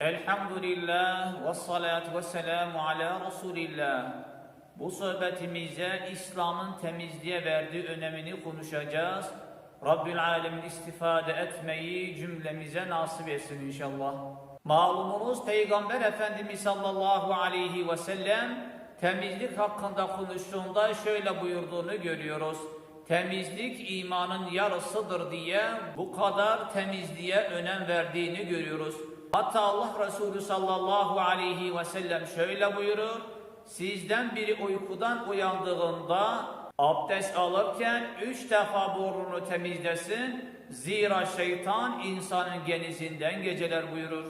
Elhamdülillah ve salatu ve selamu ala Resulillah. Bu sohbetimize İslam'ın temizliğe verdiği önemini konuşacağız. Rabbül Alemin istifade etmeyi cümlemize nasip etsin inşallah. Malumunuz Peygamber Efendimiz sallallahu aleyhi ve sellem temizlik hakkında konuştuğunda şöyle buyurduğunu görüyoruz. Temizlik imanın yarısıdır diye bu kadar temizliğe önem verdiğini görüyoruz. Hatta Allah Resulü sallallahu aleyhi ve sellem şöyle buyurur. Sizden biri uykudan uyandığında abdest alırken üç defa burnunu temizlesin. Zira şeytan insanın genizinden geceler buyurur.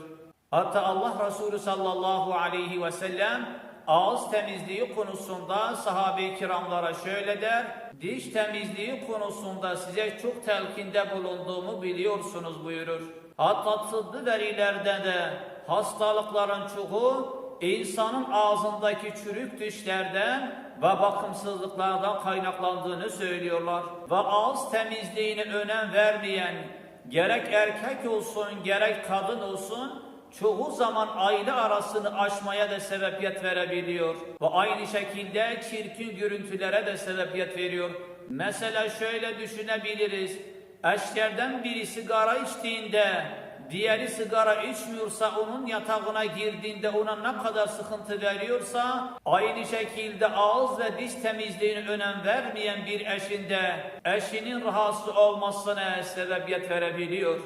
Hatta Allah Resulü sallallahu aleyhi ve sellem ağız temizliği konusunda sahabe-i kiramlara şöyle der. Diş temizliği konusunda size çok telkinde bulunduğumu biliyorsunuz buyurur. Hatta tıbbi verilerde de hastalıkların çoğu insanın ağzındaki çürük dişlerden ve bakımsızlıklardan kaynaklandığını söylüyorlar. Ve ağız temizliğine önem vermeyen gerek erkek olsun gerek kadın olsun çoğu zaman aile arasını aşmaya da sebebiyet verebiliyor. Ve aynı şekilde çirkin görüntülere de sebebiyet veriyor. Mesela şöyle düşünebiliriz. Eşlerden biri sigara içtiğinde diğeri sigara içmiyorsa onun yatağına girdiğinde ona ne kadar sıkıntı veriyorsa aynı şekilde ağız ve diş temizliğine önem vermeyen bir eşinde eşinin rahatsız olmasına sebebiyet verebiliyor.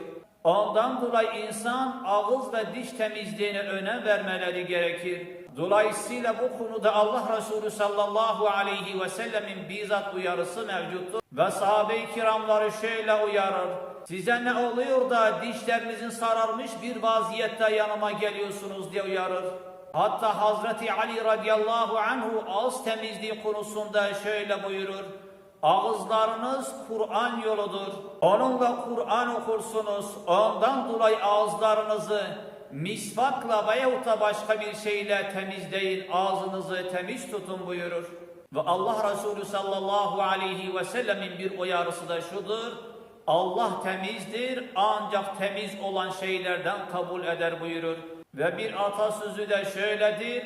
Ondan dolayı insan ağız ve diş temizliğine önem vermeleri gerekir. Dolayısıyla bu konuda Allah Resulü sallallahu aleyhi ve sellemin bizzat uyarısı mevcuttur. Ve sahabe-i kiramları şöyle uyarır. Size ne oluyor da dişlerinizin sararmış bir vaziyette yanıma geliyorsunuz diye uyarır. Hatta Hazreti Ali radıyallahu anhu ağız temizliği konusunda şöyle buyurur. Ağızlarınız Kur'an yoludur. Onunla Kur'an okursunuz. Ondan dolayı ağızlarınızı misvakla veyahut da başka bir şeyle temizleyin. Ağzınızı temiz tutun buyurur. Ve Allah Resulü sallallahu aleyhi ve sellemin bir uyarısı da şudur. Allah temizdir ancak temiz olan şeylerden kabul eder buyurur. Ve bir atasözü de şöyledir.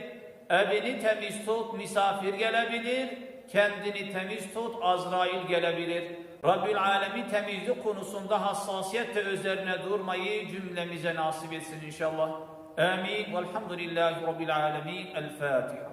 Evini temiz tut misafir gelebilir. Kendini temiz tut Azrail gelebilir. Rabbül Alemin temizlik konusunda hassasiyetle üzerine durmayı cümlemize nasip etsin inşallah. Amin. Velhamdülillahi Rabbil Alemin. El Fatiha.